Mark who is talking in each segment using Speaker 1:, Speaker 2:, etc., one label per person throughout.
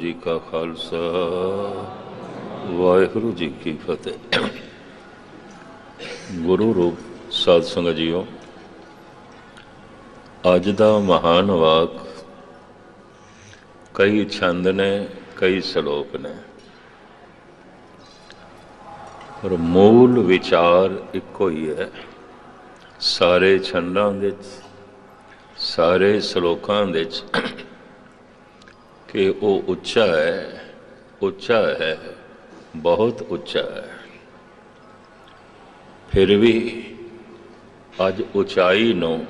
Speaker 1: ਜੀ ਕਾ ਖਾਲਸਾ। ਵਾਹਿਗੁਰੂ ਜੀ ਕੀ ਫਤਿਹ। ਗੁਰੂ ਰੂਪ ਸਾਧ ਸੰਗਤ ਜੀਓ, ਅੱਜ ਦਾ ਮਹਾਨ ਵਾਕ ਕਈ ਛੰਦ ਨੇ, ਕਈ ਸ਼ਲੋਕ ਨੇ। ਪਰ ਮੂਲ ਵਿਚਾਰ ਇੱਕੋ ਹੀ ਹੈ। ਸਾਰੇ ਛੰਦਾਂ ਵਿੱਚ, ਸਾਰੇ ਸ਼ਲੋਕਾਂ ਵਿੱਚ ਕਿ ਉਹ ਉੱਚਾ ਹੈ ਉੱਚਾ ਹੈ, ਬਹੁਤ ਉੱਚਾ ਹੈ। ਫਿਰ ਵੀ ਅੱਜ ਉਚਾਈ ਨੂੰ,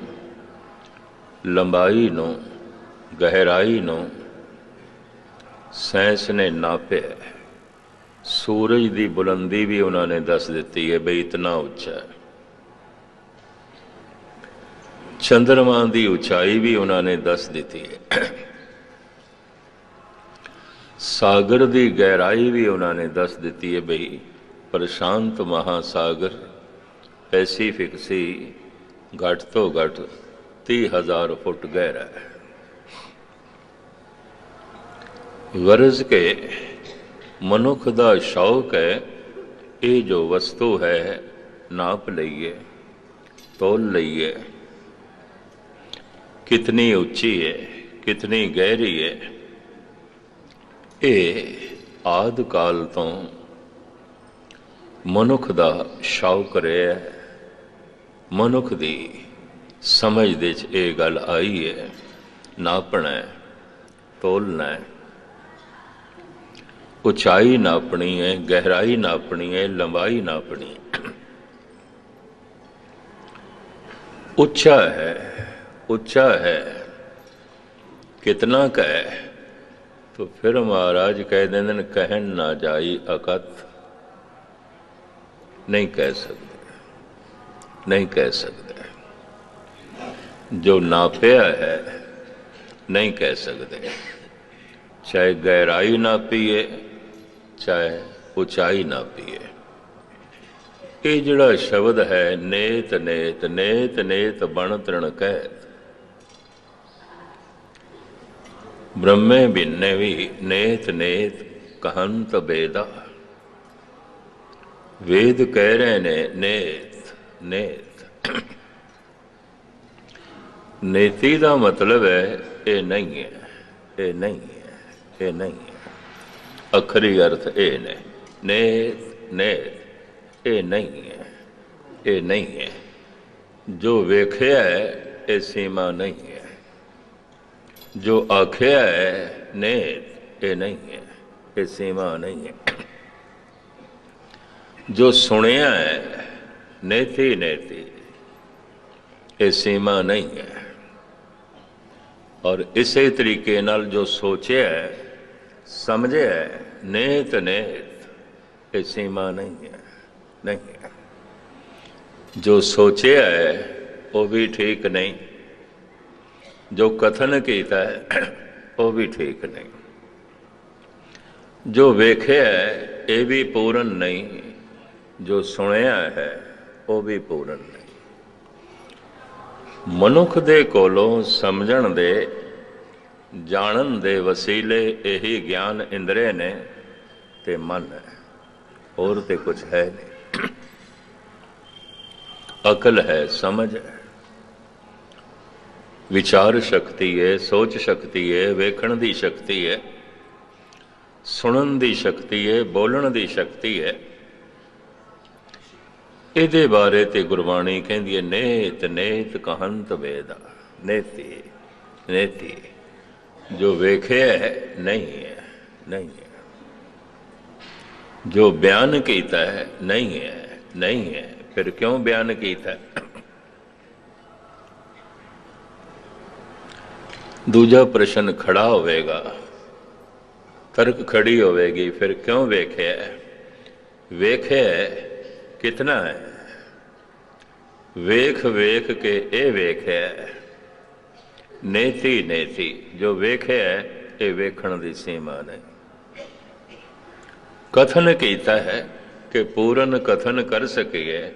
Speaker 1: ਲੰਬਾਈ ਨੂੰ, ਗਹਿਰਾਈ ਨੂੰ ਸਾਇੰਸ ਨੇ ਨਾਪਿਆ ਸੂਰਜ ਦੀ ਬੁਲੰਦੀ ਵੀ ਉਹਨਾਂ ਨੇ ਦੱਸ ਦਿੱਤੀ ਹੈ ਬਈ ਇਤਨਾ ਉੱਚਾ ਹੈ। ਚੰਦਰਮਾ ਦੀ ਉਚਾਈ ਵੀ ਉਹਨਾਂ ਨੇ ਦੱਸ ਦਿੱਤੀ ਹੈ। ਸਾਗਰ ਦੀ ਗਹਿਰਾਈ ਵੀ ਉਹਨਾਂ ਨੇ ਦੱਸ ਦਿੱਤੀ ਹੈ ਬਈ, ਪ੍ਰਸ਼ਾਂਤ ਮਹਾਸਾਗਰ ਐਸੀ ਸੀ, ਘੱਟ ਤੋਂ ਘੱਟ 30000 ਫੁੱਟ ਗਹਿਰਾ ਹੈ। ਗਰਜ਼ ਕੇ ਮਨੁੱਖ ਦਾ ਸ਼ੌਕ ਹੈ, ਇਹ ਜੋ ਵਸਤੂ ਹੈ, ਨਾਪ ਲਈਏ, ਤੋਲ ਲਈਏ। ਕਿਤਨੀ ਉੱਚੀ ਹੈ, ਕਿਤਨੀ ਗਹਿਰੀ ਹੈ ਇਹ ਆਦ ਕਾਲ ਤੋਂ ਮਨੁੱਖ ਦਾ ਸ਼ੌਕ ਰਿਹਾ ਹੈ। ਮਨੁੱਖ ਦੀ ਸਮਝ ਦੇ ਵਿੱਚ ਇਹ ਗੱਲ ਆਈ ਹੈ ਨਾਪਣਾ ਹੈ ਤੋਲਣਾ ਹੈ। ਉਚਾਈ ਨਾਪਣੀ ਹੈ, ਗਹਿਰਾਈ ਨਾਪਣੀ ਹੈ, ਲੰਬਾਈ ਨਾਪਣੀ ਉੱਚਾ ਹੈ ਉੱਚਾ ਹੈ, ਕਿਤਨਾ ਕਾ ਹੈ तो फिर महाराज कह देंगे न कहन ना जाई अकथ नहीं कह सकते नहीं कह सकते जो नापया है नहीं कह सकते चाहे गहराई नापीए चाहे ਉਚਾਈ ਨਾਪੀਏ ਇਹ ਜਿਹੜਾ ਸ਼ਬਦ ਹੈ ਨੇਤ ਨੇਤ ਨੇਤ ਨੇਤ ਬਣ ਤ੍ਰਣ ਕਹਿ ਬ੍ਰਹਮੇ ਬਿੰਨੇ ਵੀ ਨੇਤ ਨੇਤ ਕਹੰਤ ਬੇਦਾ। ਵੇਦ ਕਹਿ ਰਹੇ ਨੇ ਨੇਤ ਨੇਤ। ਨੇਤੀ ਦਾ ਮਤਲਬ ਹੈ, ਇਹ ਨਹੀਂ ਹੈ, ਇਹ ਨਹੀਂ ਹੈ, ਇਹ ਨਹੀਂ ਹੈ। ਅਖਰੀ ਅਰਥ ਇਹ ਨੇ, ਨੇਤ ਨੇਤ, ਇਹ ਨਹੀਂ ਹੈ, ਇਹ ਨਹੀਂ ਹੈ। ਜੋ ਵੇਖਿਆ ਹੈ, ਇਹ ਸੀਮਾ ਨਹੀਂ ਹੈ। ਜੋ ਆਖਿਆ ਹੈ ਨੇ ਇਹ ਨਹੀਂ ਹੈ ਇਹ ਸੀਮਾ ਨਹੀਂ ਹੈ ਜੋ ਸੁਣਿਆ ਹੈ ਨੇਤੀ ਨੇਤੀ ਇਹ ਸੀਮਾ ਨਹੀਂ ਹੈ ਔਰ ਇਸੇ ਤਰੀਕੇ ਨਾਲ ਜੋ ਸੋਚਿਆ ਹੈ ਸਮਝਿਆ ਹੈ ਨੇਤ ਨੇਤ ਇਹ ਸੀਮਾ ਨਹੀਂ ਹੈ ਨਹੀਂ ਹੈ ਜੋ ਸੋਚਿਆ ਹੈ ਉਹ ਵੀ ਠੀਕ ਨਹੀਂ ਜੋ ਕਥਨ ਕੀਤਾ ਹੈ, ਉਹ ਵੀ ਠੀਕ ਨਹੀਂ। ਜੋ ਵੇਖਿਆ ਹੈ, ਇਹ ਵੀ ਪੂਰਨ ਨਹੀਂ। ਜੋ ਸੁਣਿਆ ਹੈ, ਉਹ ਵੀ ਪੂਰਨ ਨਹੀਂ। ਮਨੁੱਖ ਦੇ ਕੋਲੋਂ ਸਮਝਣ ਦੇ, ਜਾਣਨ ਦੇ ਵਸੀਲੇ ਇਹੀ ਗਿਆਨ ਇੰਦਰੇ ਨੇ ਤੇ ਮਨ ਹੈ। ਹੋਰ ਤੇ ਕੁਝ ਹੈ ਨਹੀਂ। ਅਕਲ ਹੈ, ਸਮਝ ਹੈ। ਵਿਚਾਰ ਸ਼ਕਤੀ ਹੈ, ਸੋਚ ਸ਼ਕਤੀ ਹੈ, ਵੇਖਣ ਦੀ ਸ਼ਕਤੀ ਹੈ, ਸੁਣਨ ਦੀ ਸ਼ਕਤੀ ਹੈ, ਬੋਲਣ ਦੀ ਸ਼ਕਤੀ ਹੈ। ਇਹਦੇ ਬਾਰੇ ਤੇ ਗੁਰਬਾਣੀ ਕਹਿੰਦੀ ਹੈ, ਨੇਤ ਨੇਤ ਕਹੰਤ ਵੇਦਾ, ਨੇਤੀ ਨੇਤੀ। ਜੋ ਵੇਖਿਆ ਹੈ, ਨਹੀਂ ਹੈ ਨਹੀਂ ਹੈ। ਜੋ ਬਿਆਨ ਕੀਤਾ ਹੈ, ਨਹੀਂ ਹੈ ਨਹੀਂ ਹੈ, ਫਿਰ ਕਿਉਂ ਬਿਆਨ ਕੀਤਾ ਦੂਜਾ ਪ੍ਰਸ਼ਨ ਖੜਾ ਹੋਵੇਗਾ। ਤਰਕ ਖੜੀ ਹੋਵੇਗੀ, ਫਿਰ ਕਿਉਂ ਵੇਖਿਆ? ਵੇਖਿਆ ਕਿਤਨਾ ਹੈ? ਵੇਖ ਵੇਖ ਕੇ ਇਹ ਵੇਖਿਆ। ਨੇਤੀ ਨੇਤੀ, ਜੋ ਵੇਖਿਆ, ਇਹ ਵੇਖਣ ਦੀ ਸੀਮਾ ਨਹੀਂ। ਕਥਨ ਕੀਤਾ ਹੈ ਕਿ ਪੂਰਨ ਕਥਨ ਕਰ ਸਕੀਏ,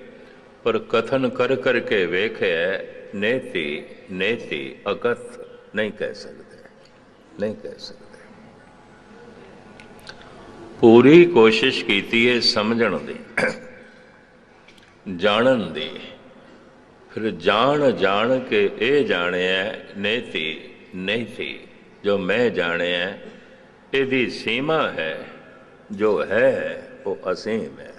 Speaker 1: ਪਰ ਕਥਨ ਕਰ ਕਰਕੇ ਵੇਖਿਆ, ਨੇਤੀ ਨੇਤੀ ਅਕਥ ਨਹੀਂ ਕਹਿ ਸਕਦੇ, ਨਹੀਂ ਕਹਿ ਸਕਦੇ। ਪੂਰੀ ਕੋਸ਼ਿਸ਼ ਕੀਤੀ ਹੈ ਸਮਝਣ ਦੀ, ਜਾਣਨ ਦੀ। ਫਿਰ ਜਾਣ ਜਾਣ ਕੇ ਇਹ ਜਾਣਿਆ ਨੇਤੀ ਨੇਤੀ ਜੋ ਮੈਂ ਜਾਣਿਆ, ਇਹਦੀ ਸੀਮਾ ਹੈ, ਜੋ ਹੈ, ਉਹ ਅਸੀਮ ਹੈ।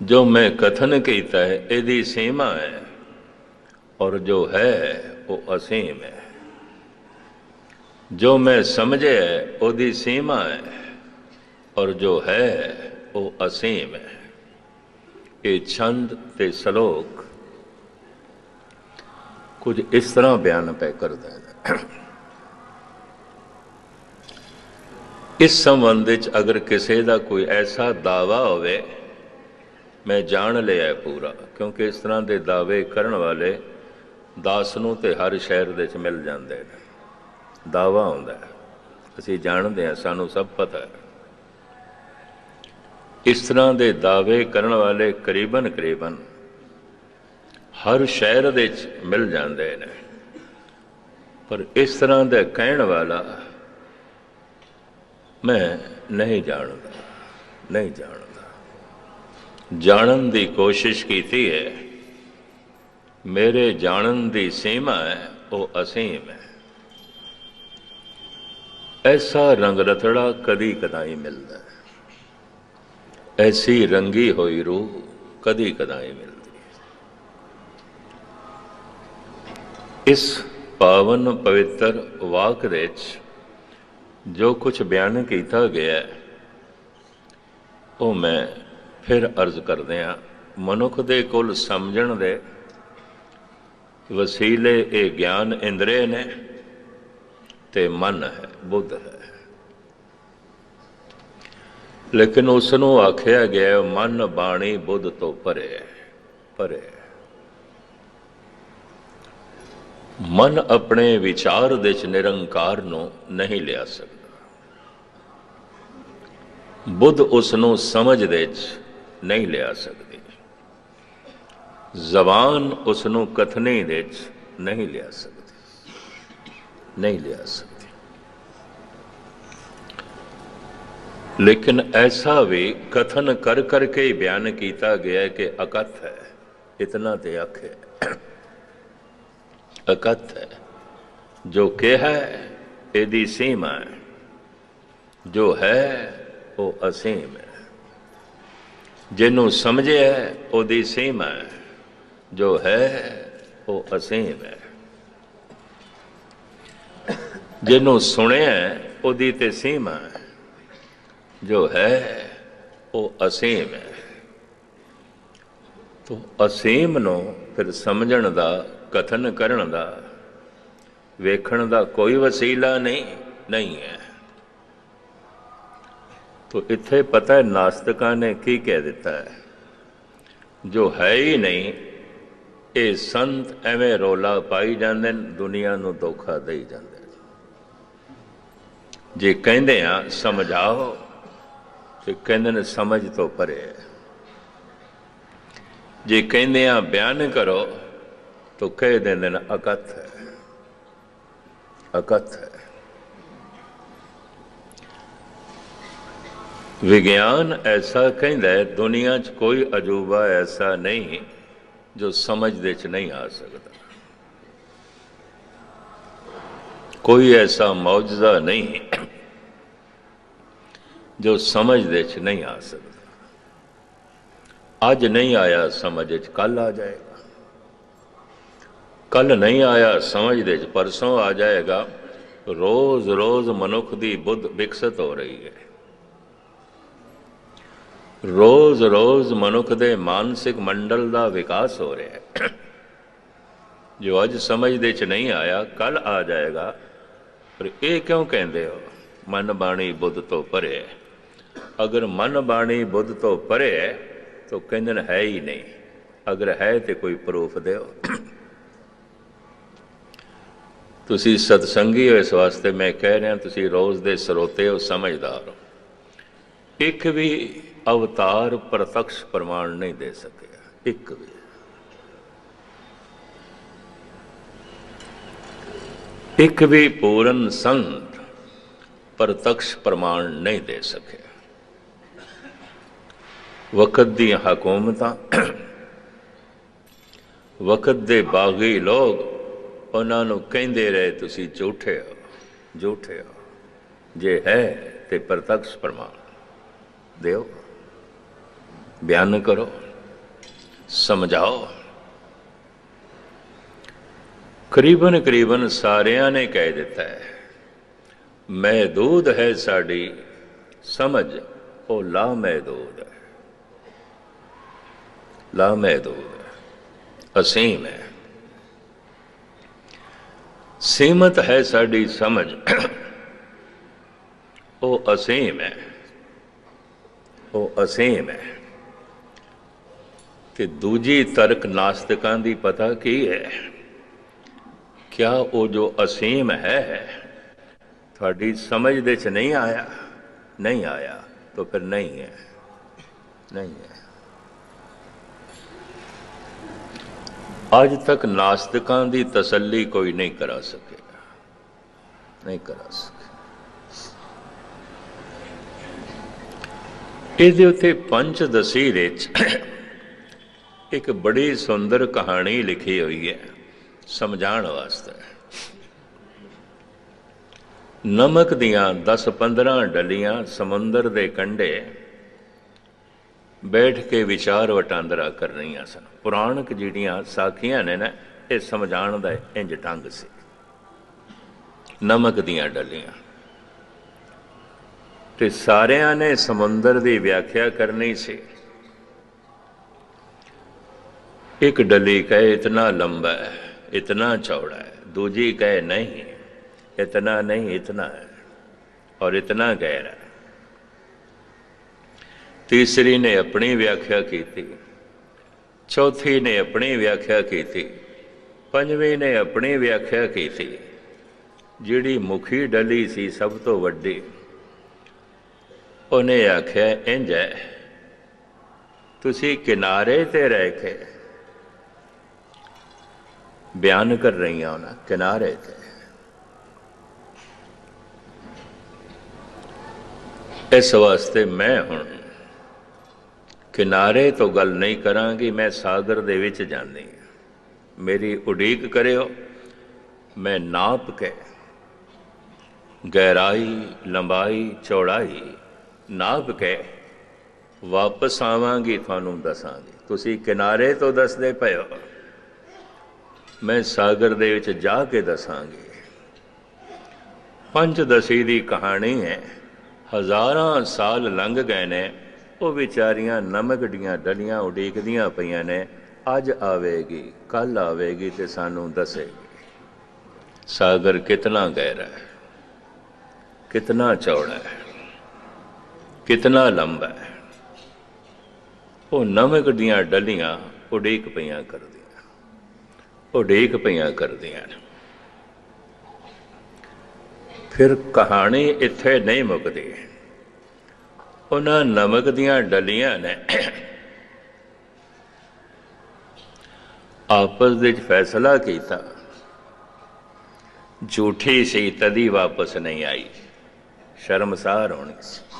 Speaker 1: ਜੋ ਮੈਂ ਕਥਨ ਕੀਤਾ ਹੈ, ਇਹਦੀ ਸੀਮਾ ਹੈ, ਔਰ ਜੋ ਹੈ ਉਹ ਅਸੀਮ ਹੈ। ਜੋ ਮੈਂ ਸਮਝਿਆ ਉਹਦੀ ਸੀਮਾ ਹੈ। ਔਰ ਜੋ ਹੈ, ਉਹ ਅਸੀਮ ਹੈ। ਇਹ ਛੰਦ ਤੇ ਸ਼ਲੋਕ ਕੁਝ ਇਸ ਤਰ੍ਹਾਂ ਬਿਆਨ ਪੈ ਕਰਦਾ ਹੈ। ਇਸ ਸੰਬੰਧ ਵਿੱਚ ਅਗਰ ਕਿਸੇ ਦਾ ਕੋਈ ਐਸਾ ਦਾਵਾ ਹੋਵੇ, ਮੈਂ ਜਾਣ ਲਿਆ ਪੂਰਾ, ਕਿਉਂਕਿ ਇਸ ਤਰ੍ਹਾਂ ਦੇ ਦਾਅਵੇ ਕਰਨ ਵਾਲੇ ਦਾਸ ਨੂੰ ਤੇ ਹਰ ਸ਼ਹਿਰ ਦੇ ਵਿੱਚ ਮਿਲ ਜਾਂਦੇ ਨੇ। ਦਾਵਾ ਹੁੰਦਾ ਅਸੀਂ ਜਾਣਦੇ ਹਾਂ, ਸਾਨੂੰ ਸਭ ਪਤਾ ਹੈ। ਇਸ ਤਰ੍ਹਾਂ ਦੇ ਦਾਅਵੇ ਕਰਨ ਵਾਲੇ ਕਰੀਬਨ ਕਰੀਬਨ ਹਰ ਸ਼ਹਿਰ ਦੇ ਵਿੱਚ ਮਿਲ ਜਾਂਦੇ ਨੇ। ਪਰ ਇਸ ਤਰ੍ਹਾਂ ਦਾ ਕਹਿਣ ਵਾਲਾ ਮੈਂ ਨਹੀਂ ਜਾਣਦਾ ਨਹੀਂ ਜਾਣਦਾ। ਜਾਣਨ ਦੀ ਕੋਸ਼ਿਸ਼ ਕੀਤੀ ਹੈ। ਮੇਰੇ ਜਾਣਨ ਦੀ ਸੀਮਾ ਹੈ, ਉਹ ਅਸੀਮ ਹੈ। ਐਸਾ ਰੰਗ ਰਤੜਾ ਕਦੀ ਕਦਾਈ ਮਿਲਦਾ ਹੈ। ਐਸੀ ਰੰਗੀ ਹੋਈ ਰੂਹ ਕਦੀ ਕਦਾਈ ਮਿਲਦੀ ਹੈ। ਇਸ ਪਾਵਨ ਪਵਿੱਤਰ ਵਾਕ ਦੇ ਵਿੱਚ ਜੋ ਕੁਝ ਬਿਆਨ ਕੀਤਾ ਗਿਆ ਹੈ, ਉਹ ਮੈਂ ਫਿਰ ਅਰਜ਼ ਕਰਦੇ ਆ ਮਨੁੱਖ ਦੇ ਕੋਲ ਸਮਝਣ ਦੇ ਵਸੀਲੇ ਇਹ ਗਿਆਨ ਇੰਦਰੇ ਨੇ ਤੇ ਮਨ ਹੈ, ਬੁੱਧ ਹੈ। ਲੇਕਿਨ ਉਸ ਨੂੰ ਆਖਿਆ ਗਿਆ, ਮਨ ਬਾਣੀ ਬੁੱਧ ਤੋਂ ਪਰੇ ਪਰੇ। ਮਨ ਆਪਣੇ ਵਿਚਾਰ ਦੇ ਚ ਨਿਰੰਕਾਰ ਨੂੰ ਨਹੀਂ ਲਿਆ ਸਕਦਾ। ਬੁੱਧ ਉਸ ਨੂੰ ਸਮਝ ਦੇ ਚ ਨਹੀਂ ਲਿਆ ਸਕਦਾ। ਜ਼ਬਾਨ ਉਸ ਨੂੰ ਕਥਨੀ ਦੇ ਚ ਨਹੀਂ ਲਿਆ ਸਕਦੀ। ਨਹੀਂ ਲਿਆ ਸਕਦੀ। ਲੇਕਿਨ ਐਸਾ ਵੀ ਕਥਨ ਕਰ ਕਰਕੇ ਬਿਆਨ ਕੀਤਾ ਗਿਆ ਕਿ ਅਕਥ ਹੈ। ਇਤਨਾ ਤੇ ਆਖੇ ਅਕਥ ਹੈ। ਜੋ ਕਿਹਾ ਇਹਦੀ ਸੀਮਾ ਹੈ। ਜੋ ਹੈ, ਉਹ ਅਸੀਮ ਹੈ। ਜਿਹਨੂੰ ਸਮਝਿਆ ਉਹਦੀ ਸੀਮਾ ਹੈ। ਜੋ ਹੈ, ਉਹ ਅਸੀਮ ਹੈ। ਜਿਹਨੂੰ ਸੁਣਿਆ ਉਹਦੀ ਤੇ ਸੀਮਾ ਜੋ ਹੈ, ਉਹ ਅਸੀਮ ਹੈ। ਤੋ ਅਸੀਮ ਨੂੰ ਫਿਰ ਸਮਝਣ ਦਾ, ਕਥਨ ਕਰਨ ਦਾ, ਵੇਖਣ ਦਾ ਕੋਈ ਵਸੀਲਾ ਨਹੀਂ ਨਹੀਂ ਹੈ। ਤੋ ਇੱਥੇ ਪਤਾ ਹੈ ਨਾਸਤਿਕਾਂ ਨੇ ਕੀ ਕਹਿ ਦਿੱਤਾ ਹੈ। ਜੋ ਹੈ ਹੀ ਨਹੀਂ ਇਹ ਸੰਤ ਐਵੇਂ ਰੋਲਾ ਪਾਈ ਜਾਂਦੇ ਨੇ, ਦੁਨੀਆ ਨੂੰ ਧੋਖਾ ਦੇਈ ਜਾਂਦੇ ਨੇ। ਜੇ ਕਹਿੰਦੇ ਆ, ਸਮਝਾਓ ਤੇ ਕਹਿੰਦੇ ਨੇ, ਸਮਝ ਤੋਂ ਪਰੇ ਹੈ। ਜੇ ਕਹਿੰਦੇ ਆ, ਬਿਆਨ ਕਰੋ, ਤਾਂ ਕਹਿ ਦਿੰਦੇ ਨੇ, ਅਕਥ ਹੈ ਅਕਥ ਹੈ ਵਿਗਿਆਨ ਐਸਾ ਕਹਿੰਦਾ ਹੈ, ਦੁਨੀਆ 'ਚ ਕੋਈ ਅਜੂਬਾ ਐਸਾ ਨਹੀਂ ਜੋ ਸਮਝ ਦੇ 'ਚ ਨਹੀਂ ਆ ਸਕਦਾ। ਕੋਈ ਐਸਾ ਮੌਜਜ਼ਾ ਨਹੀਂ ਜੋ ਸਮਝ ਦੇ 'ਚ ਨਹੀਂ ਆ ਸਕਦਾ। ਅੱਜ ਨਹੀਂ ਆਇਆ ਸਮਝ 'ਚ ਕੱਲ ਆ ਜਾਏਗਾ। ਕੱਲ ਨਹੀਂ ਆਇਆ ਸਮਝ ਦੇ 'ਚ, ਪਰਸੋਂ ਆ ਜਾਏਗਾ। ਰੋਜ਼ ਰੋਜ਼ ਮਨੁੱਖ ਦੀ ਬੁੱਧ ਵਿਕਸਿਤ ਹੋ ਰਹੀ ਹੈ। ਰੋਜ਼ ਰੋਜ਼ ਮਨੁੱਖ ਦੇ ਮਾਨਸਿਕ ਮੰਡਲ ਦਾ ਵਿਕਾਸ ਹੋ ਰਿਹਾ ਹੈ। ਜੋ ਅੱਜ ਸਮਝ ਦੇ 'ਚ ਨਹੀਂ ਆਇਆ ਕੱਲ ਆ ਜਾਏਗਾ। ਪਰ ਇਹ ਕਿਉਂ ਕਹਿੰਦੇ ਹੋ? ਮਨ ਬਾਣੀ ਬੁੱਧ ਤੋਂ ਪਰੇ ਹੈ। ਅਗਰ ਮਨ ਬਾਣੀ ਬੁੱਧ ਤੋਂ ਪਰੇ ਹੈ, ਤਾਂ ਕਹਿੰਦੇ ਹੈ ਹੀ ਨਹੀਂ। ਅਗਰ ਹੈ ਤੇ ਕੋਈ ਪ੍ਰੂਫ ਦਿਓ। ਤੁਸੀਂ ਸਤਸੰਗੀ ਹੋ, ਇਸ ਵਾਸਤੇ ਮੈਂ ਕਹਿ ਰਿਹਾ, ਤੁਸੀਂ ਰੋਜ਼ ਦੇ ਸਰੋਤੇ ਹੋ, ਸਮਝਦਾਰ ਹੋ। ਇੱਕ ਵੀ ਅਵਤਾਰ ਪ੍ਰਤੱਖ ਪ੍ਰਮਾਣ ਨਹੀਂ ਦੇ ਸਕਿਆ। ਇੱਕ ਵੀ। ਇੱਕ ਵੀ ਪੂਰਨ ਸੰਤ ਪ੍ਰਤੱਖ ਪ੍ਰਮਾਣ ਨਹੀਂ ਦੇ ਸਕਿਆ। ਵਕਤ ਦੀਆਂ ਹਕੂਮਤਾਂ, ਵਕਤ ਦੇ ਬਾਗੀ ਲੋਕ ਉਹਨਾਂ ਨੂੰ ਕਹਿੰਦੇ ਰਹੇ, ਤੁਸੀਂ ਝੂਠੇ ਹੋ ਝੂਠੇ ਹੋ। ਜੇ ਹੈ ਤੇ ਪ੍ਰਤੱਖ ਪ੍ਰਮਾਣ ਦਿਓ। ਬਿਆਨ ਕਰੋ ਸਮਝਾਓ ਕਰੀਬਨ ਕਰੀਬਨ ਸਾਰਿਆਂ ਨੇ ਕਹਿ ਦਿੱਤਾ ਹੈ ਮਹਦੂਦ ਹੈ ਸਾਡੀ ਸਮਝ ਉਹ ਲਾ ਮਹਦੂਦ ਹੈ ਲਾ ਮਹਦੂਦ ਹੈ ਅਸੀਮ ਹੈ ਸੀਮਤ ਹੈ ਸਾਡੀ ਸਮਝ ਉਹ ਅਸੀਮ ਹੈ ਉਹ ਅਸੀਮ ਹੈ ਤੇ ਦੂਜੀ ਤਰਕ ਨਾਸਤਕਾਂ ਦੀ ਪਤਾ ਕੀ ਹੈ? ਕਿਆ ਉਹ ਜੋ ਅਸੀਮ ਹੈ, ਤੁਹਾਡੀ ਸਮਝ ਦੇ ਚ ਨਹੀਂ ਆਇਆ? ਨਹੀਂ ਆਇਆ, ਤਾਂ ਫਿਰ ਨਹੀਂ ਹੈ। ਨਹੀਂ ਹੈ। ਅੱਜ ਤੱਕ ਨਾਸਤਿਕਾਂ ਦੀ ਤਸੱਲੀ ਕੋਈ ਨਹੀਂ ਕਰਾ ਸਕਿਆ। ਨਹੀਂ ਕਰਾ ਸਕਿਆ। ਇਹਦੇ ਉੱਤੇ ਪੰਚ ਦਸੀ ਵਿੱਚ ਇੱਕ ਬੜੀ ਸੁੰਦਰ ਕਹਾਣੀ ਲਿਖੀ ਹੋਈ ਹੈ, ਸਮਝਾਉਣ ਵਾਸਤੇ। ਨਮਕ ਦੀਆਂ 10-15 ਡਲੀਆਂ ਸਮੁੰਦਰ ਦੇ ਕੰਢੇ ਬੈਠ ਕੇ ਵਿਚਾਰ ਵਟਾਂਦਰਾ ਕਰ ਰਹੀਆਂ ਸਨ। ਪੁਰਾਣਕ ਜਿਹੜੀਆਂ ਸਾਖੀਆਂ ਨੇ ਨਾ, ਇਹ ਸਮਝਾਉਣ ਦਾ ਇੰਜ ਢੰਗ ਸੀ। ਨਮਕ ਦੀਆਂ ਡਲੀਆਂ। ਤੇ ਸਾਰਿਆਂ ਨੇ ਸਮੁੰਦਰ ਦੀ ਵਿਆਖਿਆ ਕਰਨੀ ਸੀ। ਇੱਕ ਡਲੀ ਕਹੇ ਇਤਨਾ ਲੰਬਾ ਹੈ ਇਤਨਾ ਚੌੜਾ ਹੈ ਦੂਜੀ ਕਹੇ ਨਹੀਂ ਇਤਨਾ ਨਹੀਂ ਇਤਨਾ ਹੈ ਔਰ ਇਤਨਾ ਗਹਿਰਾ ਹੈ ਤੀਸਰੀ ਨੇ ਆਪਣੀ ਵਿਆਖਿਆ ਕੀਤੀ ਚੌਥੀ ਨੇ ਆਪਣੀ ਵਿਆਖਿਆ ਕੀਤੀ ਪੰਜਵੀਂ ਨੇ ਆਪਣੀ ਵਿਆਖਿਆ ਕੀਤੀ ਜਿਹੜੀ ਮੁਖੀ ਡਲੀ ਸੀ ਸਭ ਤੋਂ ਵੱਡੀ ਉਹਨੇ ਆਖਿਆ ਇੰਜ ਹੈ ਤੁਸੀਂ ਕਿਨਾਰੇ ਤੇ ਰਹਿ ਕੇ ਬਿਆਨ ਕਰ ਰਹੀਆਂ ਹੋ ਨਾ, ਕਿਨਾਰੇ ਤੇ। ਇਸ ਵਾਸਤੇ ਮੈਂ ਹੁਣ ਕਿਨਾਰੇ ਤੋਂ ਗੱਲ ਨਹੀਂ ਕਰਾਂਗੀ, ਮੈਂ ਸਾਗਰ ਦੇ ਵਿੱਚ ਜਾਂਦੀ ਹਾਂ। ਮੇਰੀ ਉਡੀਕ ਕਰਿਓ, ਮੈਂ ਨਾਪ ਕੇ ਗਹਿਰਾਈ, ਲੰਬਾਈ, ਚੌੜਾਈ ਨਾਪ ਕੇ ਵਾਪਸ ਆਵਾਂਗੀ, ਤੁਹਾਨੂੰ ਦੱਸਾਂਗੀ। ਤੁਸੀਂ ਕਿਨਾਰੇ ਤੋਂ ਦੱਸਦੇ ਪਏ ਹੋ। ਮੈਂ ਸਾਗਰ ਦੇ ਵਿੱਚ ਜਾ ਕੇ ਦੱਸਾਂਗੀ। ਪੰਜ ਦਸੀ ਦੀ ਕਹਾਣੀ ਹੈ, ਹਜ਼ਾਰਾਂ ਸਾਲ ਲੰਘ ਗਏ ਨੇ, ਉਹ ਵਿਚਾਰੀਆਂ ਨਮਕ ਦੀਆਂ ਡਲੀਆਂ ਉਡੀਕਦੀਆਂ ਪਈਆਂ ਨੇ, ਅੱਜ ਆਵੇਗੀ ਕੱਲ ਆਵੇਗੀ ਤੇ ਸਾਨੂੰ ਦੱਸੇਗੀ। ਸਾਗਰ ਕਿਤਨਾ ਗਹਿਰਾ ਹੈ, ਕਿਤਨਾ ਚੌੜਾ ਹੈ, ਕਿਤਨਾ ਲੰਬਾ ਹੈ। ਉਹ ਨਮਕ ਦੀਆਂ ਡਲੀਆਂ ਉਡੀਕ ਪਈਆਂ ਕਰਦੀਆਂ ਉਡੀਕ ਪਈਆਂ ਕਰਦੀਆਂ ਨੇ। ਫਿਰ ਕਹਾਣੀ ਇੱਥੇ ਨਹੀਂ ਮੁੱਕਦੀ। ਉਹਨਾਂ ਨਮਕ ਦੀਆਂ ਡਲੀਆਂ ਨੇ। ਆਪਸ ਵਿੱਚ ਫੈਸਲਾ ਕੀਤਾ। ਝੂਠੀ ਸੀ, ਤਦੀ ਵਾਪਸ ਨਹੀਂ ਆਈ। ਸ਼ਰਮਸਾਰ ਹੋਣੀ ਸੀ।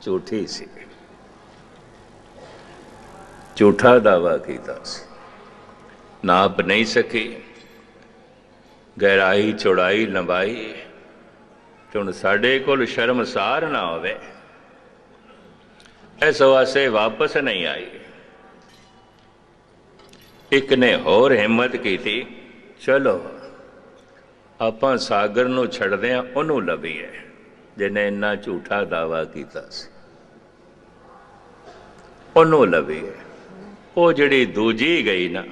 Speaker 1: ਝੂਠੀ ਸੀ। ਝੂਠਾ ਦਾਵਾ ਕੀਤਾ ਸੀ। ਨਾਪ ਨਹੀਂ ਸਕੀ। ਗਹਿਰਾਈ, ਚੌੜਾਈ, ਲੰਬਾਈ ਹੁਣ ਸਾਡੇ ਕੋਲ ਸ਼ਰਮਸਾਰ ਨਾ ਹੋਵੇ। ਇਸ ਵਾਸਤੇ ਵਾਪਸ ਨਹੀਂ ਆਈ। ਇੱਕ ਨੇ ਹੋਰ ਹਿੰਮਤ ਕੀਤੀ, ਚਲੋ, ਆਪਾਂ ਸਾਗਰ ਨੂੰ ਛੱਡਦੇ ਆ, ਉਹਨੂੰ ਲੱਭੀਏ। ਜਿਹਨੇ ਇੰਨਾ ਝੂਠਾ ਦਾਵਾ ਕੀਤਾ ਸੀ। ਉਹਨੂੰ ਲੱਭੀਏ। ਉਹ ਜਿਹੜੀ ਦੂਜੀ ਗਈ ਨਾ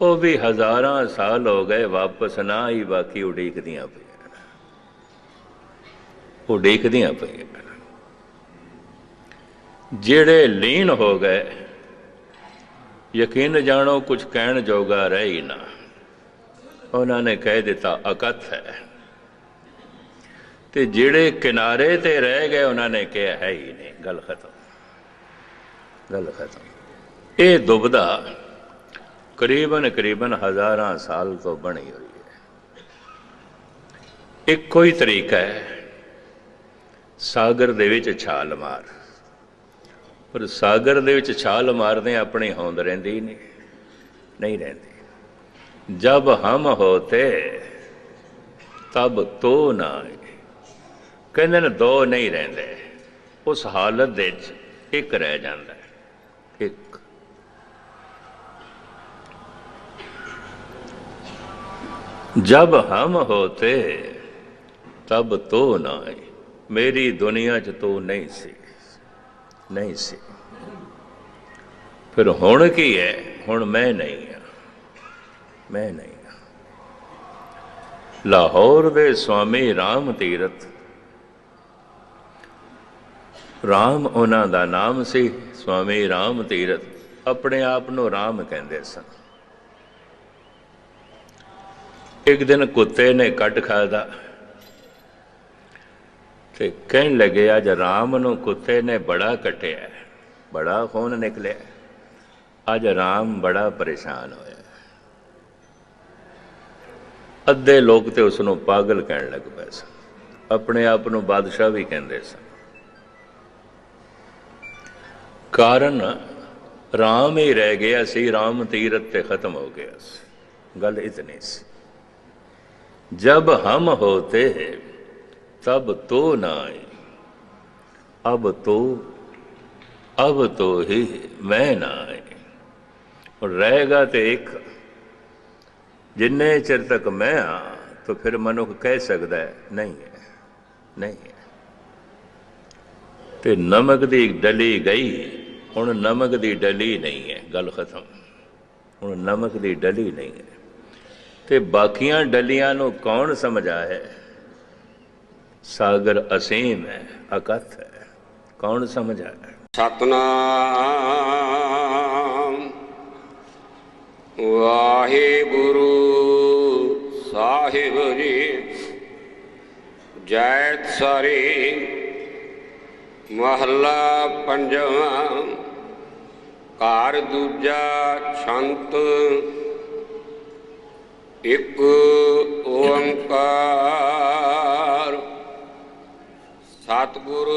Speaker 1: ਉਹ ਵੀ ਹਜ਼ਾਰਾਂ ਸਾਲ ਹੋ ਗਏ ਵਾਪਸ ਨਾ ਆਈ ਬਾਕੀ ਉਡੀਕਦੀਆਂ ਪਈਆਂ। ਉਡੀਕਦੀਆਂ ਪਈਆਂ। ਜਿਹੜੇ ਲੀਨ ਹੋ ਗਏ, ਯਕੀਨ ਜਾਣੋ ਕੁਝ ਕਹਿਣ ਜੋਗਾ ਰਹਿ ਹੀ ਨਾ। ਉਹਨਾਂ ਨੇ ਕਹਿ ਦਿੱਤਾ, ਅਕਥ ਹੈ। ਤੇ ਜਿਹੜੇ ਕਿਨਾਰੇ ਤੇ ਰਹਿ ਗਏ, ਉਹਨਾਂ ਨੇ ਕਿਹਾ, ਹੈ ਹੀ ਨਹੀਂ, ਗੱਲ ਖਤਮ। ਗੱਲ ਖਤਮ। ਇਹ ਦੁਬਦਾ ਕਰੀਬਨ ਕਰੀਬਨ ਹਜ਼ਾਰਾਂ ਸਾਲ ਤੋਂ ਬਣੀ ਹੋਈ ਹੈ। ਇੱਕੋ ਹੀ ਤਰੀਕਾ ਹੈ, ਸਾਗਰ ਦੇ ਵਿੱਚ ਛਾਲ ਮਾਰ। ਪਰ ਸਾਗਰ ਦੇ ਵਿੱਚ ਛਾਲ ਮਾਰਦੇ ਆਪਣੀ ਹੋਂਦ ਰਹਿੰਦੀ ਨਹੀਂ ਨਹੀਂ ਰਹਿੰਦੀ। ਜਬ ਹਮ ਹੋਤੇ, ਤਬ ਤੋ ਨਾ ਕਹਿੰਦੇ ਨੇ ਦੋ ਨਹੀਂ ਰਹਿੰਦੇ, ਉਸ ਹਾਲਤ ਦੇ ਵਿੱਚ ਇੱਕ ਰਹਿ ਜਾਂਦਾ ਇੱਕ ਜਬ ਹਮ ਹੋਤੇ, ਤਬ ਤੋ ਨਾਏ ਮੇਰੀ ਦੁਨੀਆ 'ਚ ਤੋ ਨਹੀਂ ਸੀ ਨਹੀਂ ਸੀ। ਫਿਰ ਹੁਣ ਕੀ ਹੈ? ਹੁਣ ਮੈਂ ਨਹੀਂ ਹਾਂ, ਮੈਂ ਨਹੀਂ ਹਾਂ। ਲਾਹੌਰ ਦੇ ਸਵਾਮੀ ਰਾਮ ਤੀਰਥ। ਰਾਮ ਉਹਨਾਂ ਦਾ ਨਾਮ ਸੀ, ਸਵਾਮੀ ਰਾਮ ਤੀਰਥ। ਆਪਣੇ ਆਪ ਨੂੰ ਰਾਮ ਕਹਿੰਦੇ ਸਨ। ਇੱਕ ਦਿਨ ਕੁੱਤੇ ਨੇ ਕੱਟ ਖਾਦਾ। ਤੇ ਕਹਿਣ ਲੱਗੇ, ਅੱਜ ਰਾਮ ਨੂੰ ਕੁੱਤੇ ਨੇ ਬੜਾ ਕਟਿਆ, ਬੜਾ ਖੂਨ ਨਿਕਲਿਆ। ਅੱਜ ਰਾਮ ਬੜਾ ਪਰੇਸ਼ਾਨ ਹੋਇਆ। ਅੱਧੇ ਲੋਕ ਤੇ ਉਸ ਨੂੰ ਪਾਗਲ ਕਹਿਣ ਲੱਗ ਪਏ ਸਨ। ਆਪਣੇ ਆਪ ਨੂੰ ਬਾਦਸ਼ਾਹ ਵੀ ਕਹਿੰਦੇ ਸਨ। ਕਾਰਨ, ਰਾਮ ਹੀ ਰਹਿ ਗਿਆ ਸੀ, ਰਾਮ ਤੀਰਤ ਤੇ ਖਤਮ ਹੋ ਗਿਆ ਸੀ। ਗੱਲ ਇਤਨੀ ਸੀ। जब हम होते तब तो ना आए अब तो अब तो ही मैं ਨਾ ਆਏ ਔਰ ਰਹੇਗਾ ਤੇ ਇੱਕ ਜਿੰਨੇ ਚਿਰ ਤੱਕ ਮੈਂ ਆ ਤਾਂ ਫਿਰ ਮਨੁੱਖ ਕਹਿ ਸਕਦਾ ਹੈ ਨਹੀਂ ਹੈ ਨਹੀਂ ਹੈ ਤੇ ਨਮਕ ਦੀ ਡਲੀ ਗਈ ਹੁਣ ਨਮਕ ਦੀ ਡਲੀ ਨਹੀਂ ਹੈ ਗੱਲ ਖਤਮ ਹੁਣ ਨਮਕ ਦੀ ਡਲੀ ਨਹੀਂ ਹੈ ਤੇ ਬਾਕੀਆਂ ਡਲੀਆਂ ਨੂੰ ਕੌਣ ਸਮਝਾ ਹੈ? ਸਾਗਰ ਅਸੀਮ ਹੈ, ਅਕਥ ਹੈ, ਕੌਣ ਸਮਝਾ ਹੈ?
Speaker 2: ਸਤਨਾਮ। ਵਾਹਿਗੁਰੂ ਸਾਹਿਬ ਜੀ, ਜੈਤ ਸਰੀ, ਮਹੱਲਾ ਪੰਜਵਾਂ, ਘਰ ਦੂਜਾ, ਛੰਤ ਇੱਕ ਓੰਕਾਰ ਸਤਿਗੁਰ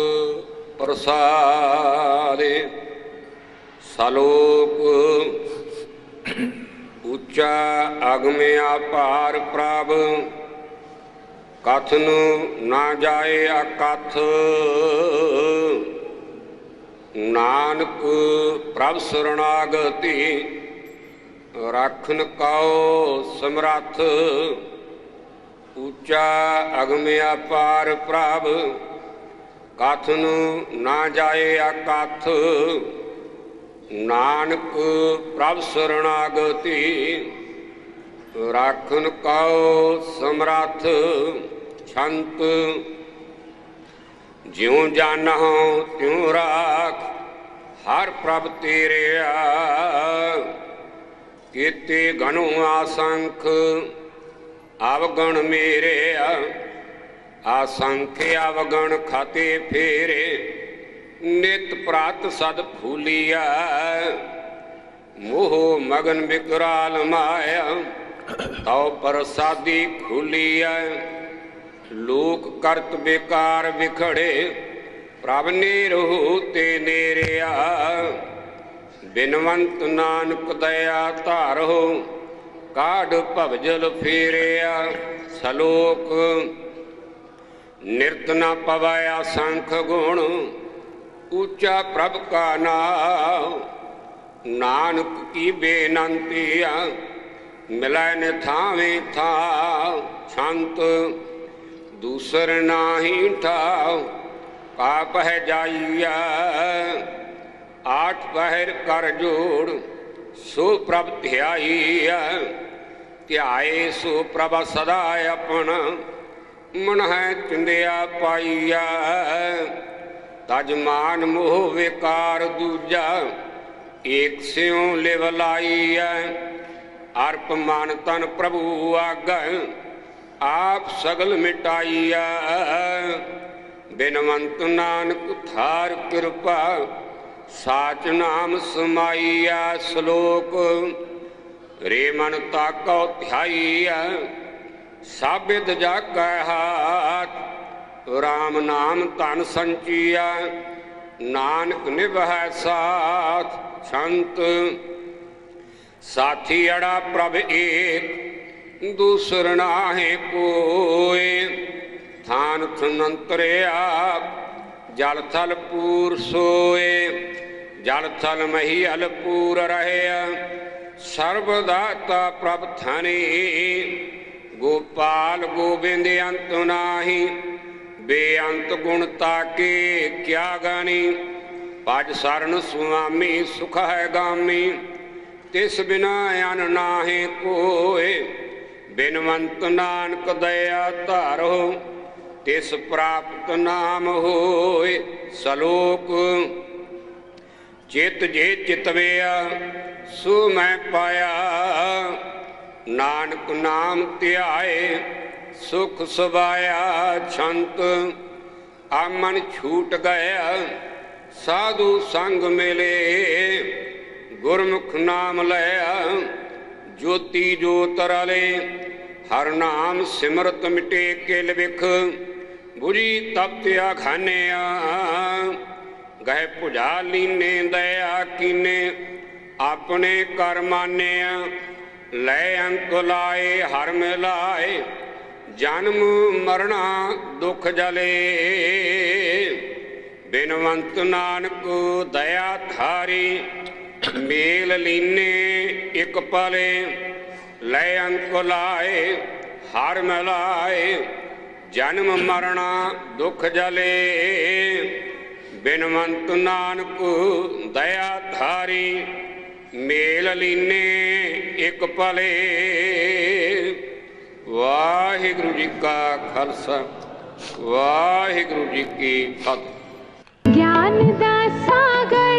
Speaker 2: ਪ੍ਰਸਾਦਿ ਸਲੋਕ ਉੱਚਾ ਅਗਮੇ ਅਪਾਰ ਪ੍ਰਭ, ਕਥਨ ਨਾ ਜਾਏ ਅਕਥ। ਨਾਨਕ ਪ੍ਰਭ ਸਰਣਾਗਤੀ ਰਾਖਨ ਕਾਓ ਸਮਰੱਥ, ਉੱਚਾ ਅਗਮੇ ਅਪਾਰ ਪ੍ਰਭ ਨੂੰ ਨਾ ਜਾਏ ਅਕਥ, ਨਾਨਕ ਪ੍ਰਭ ਸਰਣਾਗਤੀ ਰਾਖਨ ਕਾਓ ਸਮਰੱਥ ਛੰਤ ਜਿਉ ਜਾਣਹੁ ਤਿਉ ਰਾਖ, ਹਰ ਪ੍ਰਭ ਤੇਰੇ ਆ। ਕੀਤੇ ਗਣੁ ਆਸੰਖ, ਅਵਗਣ ਮੇਰੇ ਆਸੰਖ ਅਵਗਣ ਖਾਤੇ ਫੇਰੇ, ਨਿਤ ਪ੍ਰਾਤ ਸਦ ਫੂਲੀਆ ਮੋਹ ਮਗਨ ਵਿਕਰਾਲ ਮਾਇਆ, ਤਉ ਪ੍ਰਸਾਦੀ ਖੁਲੀਆ ਲੋਕ ਕਰਤ ਬੇਕਾਰ ਵਿਖੜੇ, ਪ੍ਰਭ ਨੇ ਰਹੂ ਤੇ ਨੇਰਿਆ। ਬਿਨਵੰਤ ਨਾਨਕ ਦਇਆ ਧਾਰੋ ਕਾਢ ਭਵਜਲ ਫੇਰਿਆ ਸਲੋਕ। ਨਿਰਤ ਨਾ ਪਵਾਇਆ ਸੰਖ ਗੁਣ, ਉੱਚਾ ਪ੍ਰਭ ਕਾ ਨਾਮ। ਨਾਨਕ ਕੀ ਬੇਨੰਤੀਆ ਮਿਲੈ ਨ ਥਾਵੇਂ ਥਾ। ਸ਼ੰਤ, ਦੂਸਰ ਨਾਹੀ ਠਾਉ ਕਾਪ ਹੈ ਜਾਈਆ ਆਠ ਪਹਿਰ ਕਰ ਜੋੜ ਸੋ ਪ੍ਰਭ ਧਿਆਈਆ ਧਿਆਏ ਸੋ ਪ੍ਰਭ ਸਦਾ ਆਪਣਾ, ਮਨ ਹੈ ਚੁੰਦਿਆ ਪਾਈਆ ਤਜ ਮਾਨ ਮੋਹ ਵਿਕਾਰ ਦੂਜਾ, ਏਕ ਸਿਉ ਲਿਵ ਲਾਈਐ ਅਰਪ ਮਨ ਤਨ ਪ੍ਰਭੂ ਆਗੈ, ਆਪ ਸਗਲ ਮਿਟਾਈਆ ਬਿਨਵੰਤ ਨਾਨਕ ਥਾਰ ਕਿਰਪਾ ਸਾਚ ਨਾਮ ਸਮਾਈਆ ਸ਼ਲੋਕ ਰੇ ਮਨ ਤਾਕਉ ਧਿਆਈਆ ਸਾਬਿਤ ਜਾਗੈ ਹਾਥ RAM ਨਾਮ ਧਨ ਸੰਚੀਆ ਨਾਨਕ ਨਿਭੈ ਸਾਥ, ਸੰਤ। ਸਾਥੀ ਅੜਾ ਪ੍ਰਭ ਏਕ, ਦੂਸਰ ਨਾਹੇ ਕੋਏ ਥਾਨ ਥਨੰਤਰਿਆ ਜਲ ਥਲ ਪੂਰ ਸੋਏ। ਜਲ ਥਲ ਮਹੀ ਅਲਪੂਰ ਰਹਿਆ ਸਰਬ ਦਾਤਾ ਪ੍ਰਭ ਥਾਨੇ। ਗੋਪਾਲ ਗੋਬਿੰਦ ਅੰਤ ਨਾਹੀ। ਬੇਅੰਤ ਗੁਣ ਤਾਕੇ ਕਿਆ ਗਾਨੀ। ਪਜ ਸਰਨ ਸੁਆਮੀ ਸੁਖ ਹੈ ਗਾਮੀ। ਤਿਸ ਬਿਨਾ ਅਨ ਨਾਹੀ ਕੋਏ। ਬਿਨਵੰਤ ਨਾਨਕ ਦਇਆ ਧਾਰੋ। ਤਿਸ ਪ੍ਰਾਪਤ ਨਾਮ ਹੋਏ ਸਲੋਕ। ਚਿਤ ਜੇ ਚਿਤਵਿਆ ਸੋ ਮੈਂ ਪਾਇਆ। ਨਾਨਕ ਨਾਮ ਧਿਆਏ, ਸੁਖ ਸੁਭਾਇਆ ਛੰਤ। ਆਮਨ ਛੂਟ ਗਿਆ ਸਾਧੂ ਸੰਗ ਮਿਲੇ। ਗੁਰਮੁਖ ਨਾਮ ਲਿਆ ਜੋਤੀ ਜੋਤ ਰਲੇ ਹਰ ਨਾਮ ਸਿਮਰਤ ਮਿਟੇ ਕੇ ਵਿਖ ਬੁਰੀ ਤਪਤਿਆ ਖਾਨਿਆ। ਗਏ ਭੁਜਾ ਲੀਨੇ ਦਇਆ ਕੀਨੇ, ਆਪਣੇ ਕਰ ਮਾਨਿਆ ਲੈ ਅੰਕ ਲਾਏ ਹਰ ਮਿਲਾਏ ਜਨਮ ਮਰਣਾ ਦੁਖ ਜਲੇ। ਬਿਨਵੰਤ ਨਾਨਕ ਦਇਆ ਧਾਰੀ, ਮੇਲ ਲੀਨੇ ਇਕ ਪਲੇ। ਲੈ ਅੰਕ ਲਾਏ ਹਰ ਮਿਲਾਏ ਜਨਮ ਮਰਣਾ ਦੁਖ ਜਲੇ। ਬਿਨਵੰਤ ਨਾਨਕ ਦਇਆ ਧਾਰੀ ਮੇਲ ਲੀਨੇ ਇਕ ਪਲੇ ਵਾਹਿਗੁਰੂ ਜੀ ਕਾ ਖਾਲਸਾ, ਵਾਹਿਗੁਰੂ ਜੀ ਕੀ ਫਤਿਹ।
Speaker 3: ਗਿਆਨ ਦਾ ਸਾਗਰ